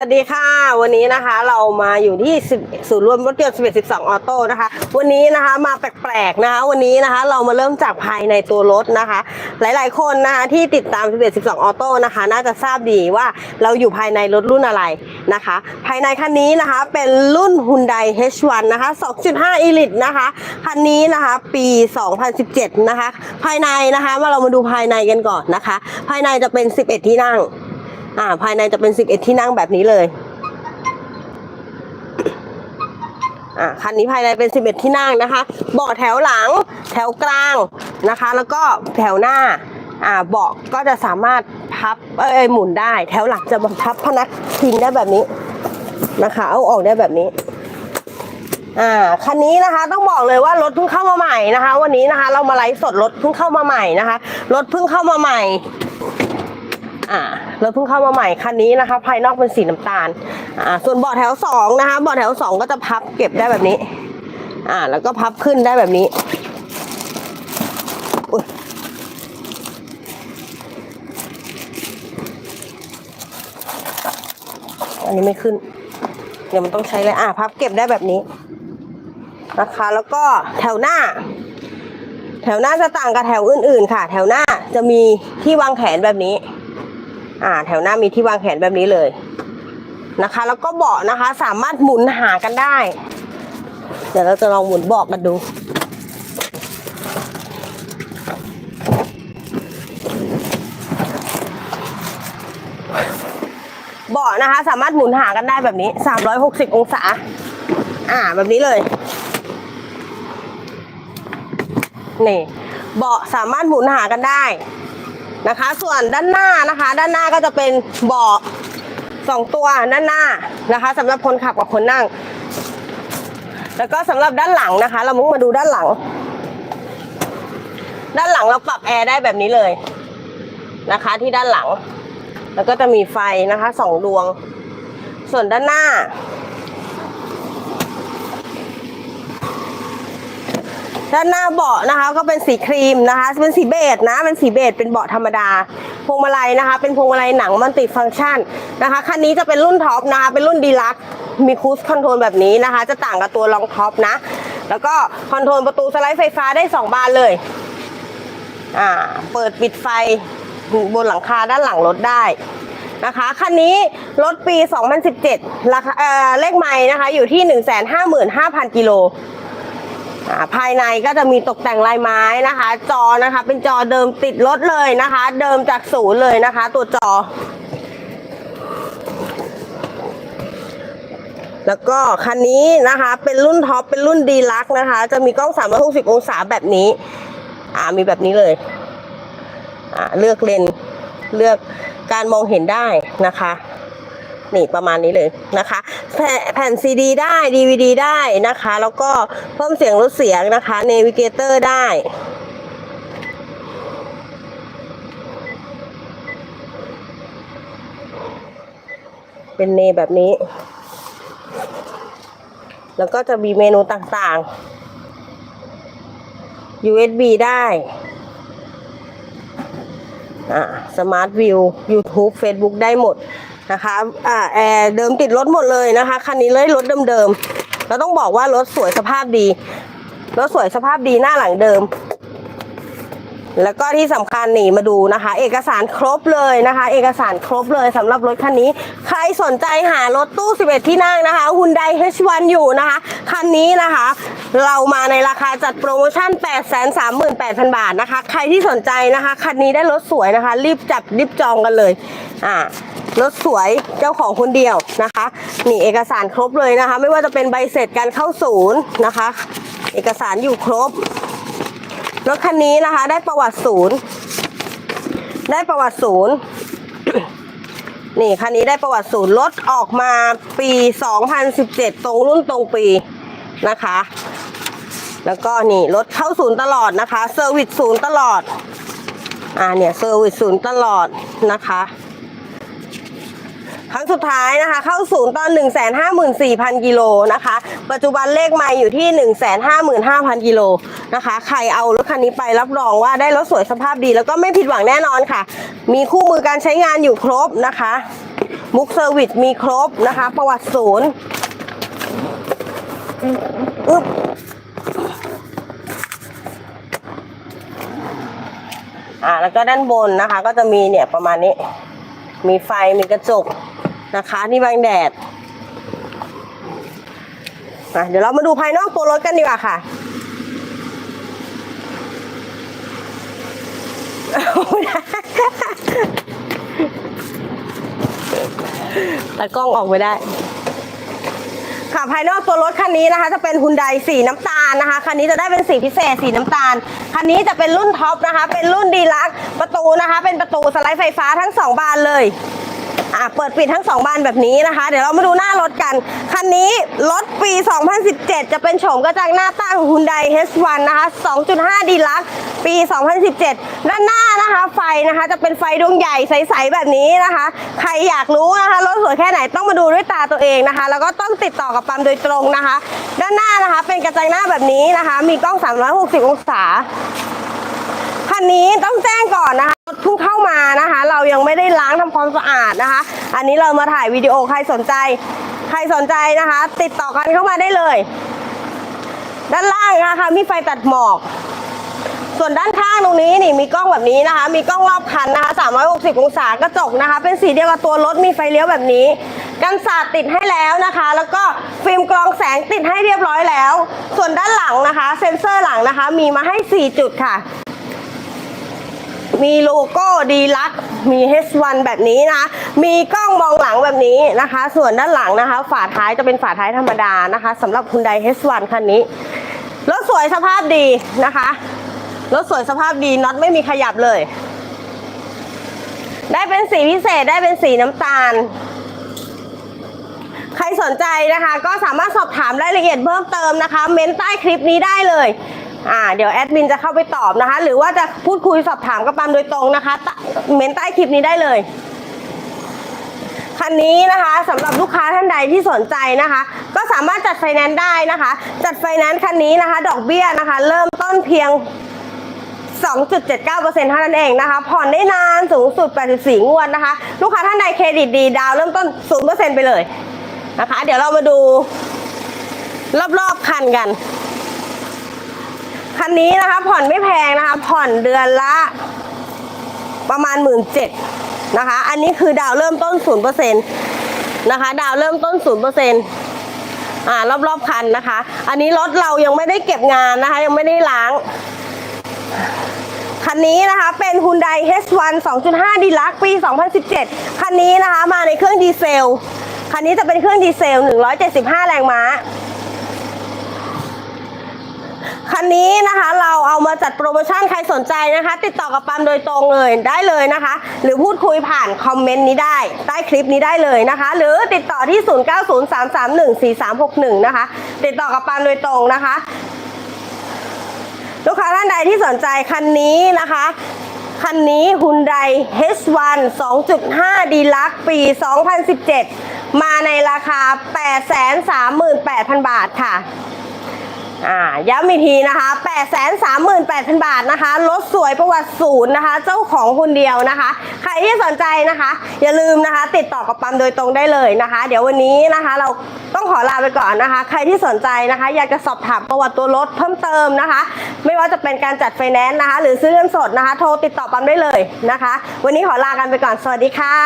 สวัสดีค่ะ วันนี้นะคะเรามาอยู่ที่ศูนย์รวมรถยนต์11 12 ออโต้นะคะ วันนี้นะคะมาแปลกๆนะคะวันนี้นะคะเรามาเริ่มจากภายในตัวรถนะคะ หลายๆคนนะคะที่ติดตาม 11 12 ออโต้นะคะ น่าจะทราบดีว่าเราอยู่ภายในรถรุ่นอะไรนะคะ ภายในคันนี้นะคะเป็นรุ่น Hyundai H1 นะคะ 2.5 Elite นะคะคันนี้นะคะปี 2017 นะคะ ภายในนะคะมาเรามาดูภายในกันก่อนนะคะ ภายในจะเป็น 11 ที่นั่ง อ่า ภายในจะเป็น 11 ที่นั่งแบบนี้เลย อ่า คันนี้ภายในเป็น 11 ที่นั่งนะคะ เบาะแถวหลัง แถวกลางนะคะ แล้วก็แถวหน้า อ่า เบาะก็จะสามารถพับ เอ้ยหมุนได้ แถวหลังจะพับพนักพิงได้แบบนี้นะคะ เอาออกได้แบบนี้อ่าคันนี้นะคะต้องบอกเลยว่ารถเพิ่งเข้ามาใหม่นะคะ วันนี้นะคะ เรามาไลฟ์สดรถเพิ่งเข้ามาใหม่นะคะรถเพิ่งเข้ามาใหม่ อ่ารถเพิ่งเข้ามาใหม่คันนี้นะคะ ภายนอกเป็นสีน้ำตาลอ่าส่วนเบาะแถวสองนะคะเบาะแถวสองก็จะพับเก็บได้แบบนี้ อ่า แล้วก็พับขึ้นได้แบบนี้อันนี้ไม่ขึ้น เดี๋ยวมันต้องใช้เลยอ่าพับเก็บได้แบบนี้นะคะ แล้วก็แถวหน้า แถวหน้าจะต่างกับแถวอื่นๆค่ะ แถวหน้าจะมีที่วางแขนแบบนี้ อ่า แถวหน้ามีที่วางแขนแบบนี้เลยนะคะ แล้วก็เบาะนะคะ สามารถหมุนหากันได้ เดี๋ยวเราจะลองหมุนเบาะกันดูเบาะนะคะ สามารถหมุนหากันได้แบบนี้ 360 องศา อ่า แบบนี้เลย นี่ เบาะสามารถหมุนหากันได้ นะคะ ส่วนด้านหน้านะคะ ด้านหน้าก็จะเป็นเบาะสองตัวด้านหน้านะคะสำหรับคนขับกับคนนั่ง แล้วก็สำหรับด้านหลังนะคะ เรามุ่งมาดูด้านหลัง ด้านหลังเราปรับแอร์ได้แบบนี้เลยนะคะ ที่ด้านหลัง แล้วก็จะมีไฟนะคะสองดวง ส่วนด้านหน้า ด้านหน้าเบาะนะคะก็เป็นสีครีมนะคะ เป็นสีเบจนะ เป็นสีเบจเป็นเบาะธรรมดา พวงมาลัยนะคะ เป็นพวงมาลัยหนังมันติฟังก์ชันนะคะคันนี้จะเป็นรุ่นท็อปนะคะเป็นรุ่นดีลักมีคูสคอนโทรลแบบนี้นะคะ จะต่างกับตัวรองท็อปนะ แล้วก็คอนโทรลประตูสไลด์ไฟฟ้าได้ 2 บานเลยอ่าเปิดปิดไฟบนหลังคาด้านหลังรถได้นะคะคันนี้รถปี 2017ราคาเอ่อเลขไม้นะคะอยู่ที่ 155,000กิโล อ่าภายในก็จะมีตกแต่งลายไม้นะคะ จอนะคะเป็นจอเดิมติดรถเลยนะคะ เดิมจากศูนย์เลยนะคะ ตัวจอ แล้วก็คันนี้นะคะเป็นรุ่นท็อปเป็นรุ่นดีลักนะคะ จะมีกล้อง 360 องศาแบบนี้ อ่ามีแบบนี้เลยอ่าเลือกเลนส์เลือกการมองเห็นได้นะคะ นี่ประมาณนี้เลยนะคะแผ่นซีดีได้ DVD ได้นะคะ แล้วก็เพิ่มเสียงลดเสียงนะคะเนวิเกเตอร์ได้เป็นเนแบบนี้ แล้วก็จะมีเมนูต่างๆ USB ได้ อ่าสมาร์ทวิว YouTube Facebook ได้หมด นะคะอ่าแอร์เดิมติดรถหมดเลยนะคะคันนี้เลยรถเดิมๆเราต้องบอกว่ารถสวยสภาพดีรถสวยสภาพดีหน้าหลังเดิม แล้วก็ที่สำคัญนี่มาดูนะคะ เอกสารครบเลยนะคะ เอกสารครบเลยสำหรับรถคันนี้ ใครสนใจหารถตู้ 11 ที่นั่งนะคะ Hyundai H1 อยู่นะคะ คันนี้นะคะ เรามาในราคาจัดโปรโมชั่น 838,000 บาทนะคะ ใครที่สนใจนะคะ คันนี้ได้รถสวยนะคะ รีบจับรีบจองกันเลย อ่า รถสวยเจ้าของคนเดียวนะคะนี่เอกสารครบเลยนะคะ ไม่ว่าจะเป็นใบเสร็จการเข้าศูนย์นะคะ เอกสารอยู่ครบรถคันนี้นะคะได้ประวัติศูนย์ ได้ประวัติศูนย์นี่คันนี้ได้ประวัติศูนย์รถออกมาปี 2017 ตรงรุ่นตรงปีนะคะ แล้วก็นี่รถเข้าศูนย์ตลอดนะคะเซอร์วิสศูนย์ตลอดอ่าเนี่ยเซอร์วิสศูนย์ตลอดนะคะ ครั้งสุดท้ายนะคะ เข้าศูนย์ตอน 1 5 4 0 0 0กิโลนะคะ ปัจจุบันเลขไม่อยู่ที่ 1 5 5 0 0 0กิโลนะคะ ใครเอารถคันนี้ไปรับรองว่าได้รถสวยสภาพดี แล้วก็ไม่ผิดหวังแน่นอนค่ะ มีคู่มือการใช้งานอยู่ครบนะคะบุ๊กเซอร์วิสมีครบนะคะ ประวัติศูนย์อึ๊บอ่าแล้วก็ด้านบนนะคะ ก็จะมีเนี่ยประมาณนี้ มีไฟมีกระจก นะคะนี่บังแดดเดี๋ยวเรามาดูภายนอกตัวรถกันดีกว่าค่ะแต่กล้องออกไม่ได้ ค่ะภายนอกตัวรถคันนี้นะคะ จะเป็นฮุนไดสีน้ำตาลนะคะ คันนี้จะได้เป็นสีพิเศษสีน้ำตาล คันนี้จะเป็นรุ่นท็อปนะคะ เป็นรุ่นดีลัก ประตูนะคะ เป็นประตูสไลด์ไฟฟ้าทั้งสองบานเลย อะเปิดปิดทั้งสองบานแบบนี้นะคะ เดี๋ยวเรามาดูหน้ารถกัน คันนี้รถปี 2017 จะเป็นโฉมกระจังหน้าตั้ง Hyundai H1 นะคะ 2.5 ดีลักปี 2017 ด้านหน้านะคะไฟนะคะ จะเป็นไฟดวงใหญ่ใสๆแบบนี้นะคะ ใครอยากรู้นะคะรถสวยแค่ไหนต้องมาดูด้วยตาตัวเองนะคะ แล้วก็ต้องติดต่อกับปั๊มโดยตรงนะคะ ด้านหน้านะคะเป็นกระจังหน้าแบบนี้นะคะ มีกล้อง 360 องศาคันนี้ต้องแจ้งก่อนนะคะรถเพิ่งเข้ามานะคะ เรายังไม่ได้ำความสะอาดนะคะ อันนี้เรามาถ่ายวิดีโอใครสนใจ ใครสนใจนะคะ ติดต่อกันเข้ามาได้เลย ด้านล่างนะคะมีไฟตัดหมอก ส่วนด้านข้างตรงนี้นี่มีกล้องแบบนี้นะคะ มีกล้องรอบคันนะคะ360 องศากระจกนะคะ เป็นสีเดียวกับตัวรถมีไฟเลี้ยวแบบนี้ กันสาดติดให้แล้วนะคะ แล้วก็ฟิล์มกรองแสงติดให้เรียบร้อยแล้ว ส่วนด้านหลังนะคะ เซ็นเซอร์หลังนะคะ มีมาให้ 4 จุดค่ะ มีโลโก้ดีลักมี H1 แบบนี้นะคะ มีกล้องมองหลังแบบนี้นะคะ ส่วนด้านหลังนะคะ ฝาท้ายจะเป็นฝาท้ายธรรมดานะคะสำหรับ Hyundai H1 คันนี้ รถสวยสภาพดีนะคะ รถสวยสภาพดีน็อตไม่มีขยับเลย ได้เป็นสีพิเศษได้เป็นสีน้ำตาลใครสนใจนะคะ ก็สามารถสอบถามรายละเอียดเพิ่มเติมนะคะ เม้นใต้คลิปนี้ได้เลย อ่าเดี๋ยวแอดมินจะเข้าไปตอบนะคะ หรือว่าจะพูดคุยสอบถามกับปามโดยตรงนะคะตะเม้นใต้คลิปนี้ได้เลยคันนี้นะคะสำหรับลูกค้าท่านใดที่สนใจนะคะ ก็สามารถจัดไฟแนนซ์ได้นะคะ จัดไฟแนนซ์คันนี้นะคะ ดอกเบี้ยนะคะ เริ่มต้นเพียง 2.79%เท่านั้นเองนะคะ ผ่อนได้นานสูงสุด 84 งวดนะคะ ลูกค้าท่านใดเครดิตดี ดาวเริ่มต้น 0%ไปเลยนะคะ เดี๋ยวเรามาดูรอบๆคันกัน คันนี้นะคะผ่อนไม่แพงนะคะ ผ่อนเดือนละประมาณ 1 7ื่นนะคะ อันนี้คือดาวเริ่มต้น 0%นะคะ ดาวเริ่มต้น 0%อ่ารอบๆคันนะคะ อันนี้รถเรายังไม่ได้เก็บงานนะคะ ยังไม่ได้ล้าง คันนี้นะคะเป็น Hyundai H1 2.5ดีลักปี 2017 คันนี้นะคะมาในเครื่องดีเซล คันนี้จะเป็นเครื่องดีเซล 175 แรงม้า คันนี้นะคะเราเอามาจัดโปรโมชั่นใครสนใจนะคะ ติดต่อกับปั๊มโดยตรงเลยได้เลยนะคะ หรือพูดคุยผ่านคอมเมนต์นี้ได้ ใต้คลิปนี้ได้เลยนะคะ หรือติดต่อที่ 0903314361 นะคะ ติดต่อกับปั๊มโดยตรงนะคะ ลูกค้าท่านใดที่สนใจคันนี้นะคะคันนี้ Hyundai H1 2.5ดีลักปี 2017 มาในราคา 838,000 บาทค่ะ อ่าย้ำอีกทีนะคะ 838,000 บาทนะคะรถสวยประวัติศูนย์นะคะ เจ้าของคนเดียวนะคะ ใครที่สนใจนะคะ อย่าลืมนะคะ ติดต่อกับปั๊มโดยตรงได้เลยนะคะ เดี๋ยววันนี้นะคะ เราต้องขอลาไปก่อนนะคะ ใครที่สนใจนะคะ อยากจะสอบถามประวัติตัวรถเพิ่มเติมนะคะ ไม่ว่าจะเป็นการจัดไฟแนนซ์นะคะ หรือซื้อเงินสดนะคะ โทรติดต่อปั๊มได้เลยนะคะ วันนี้ขอลากันไปก่อน สวัสดีค่ะ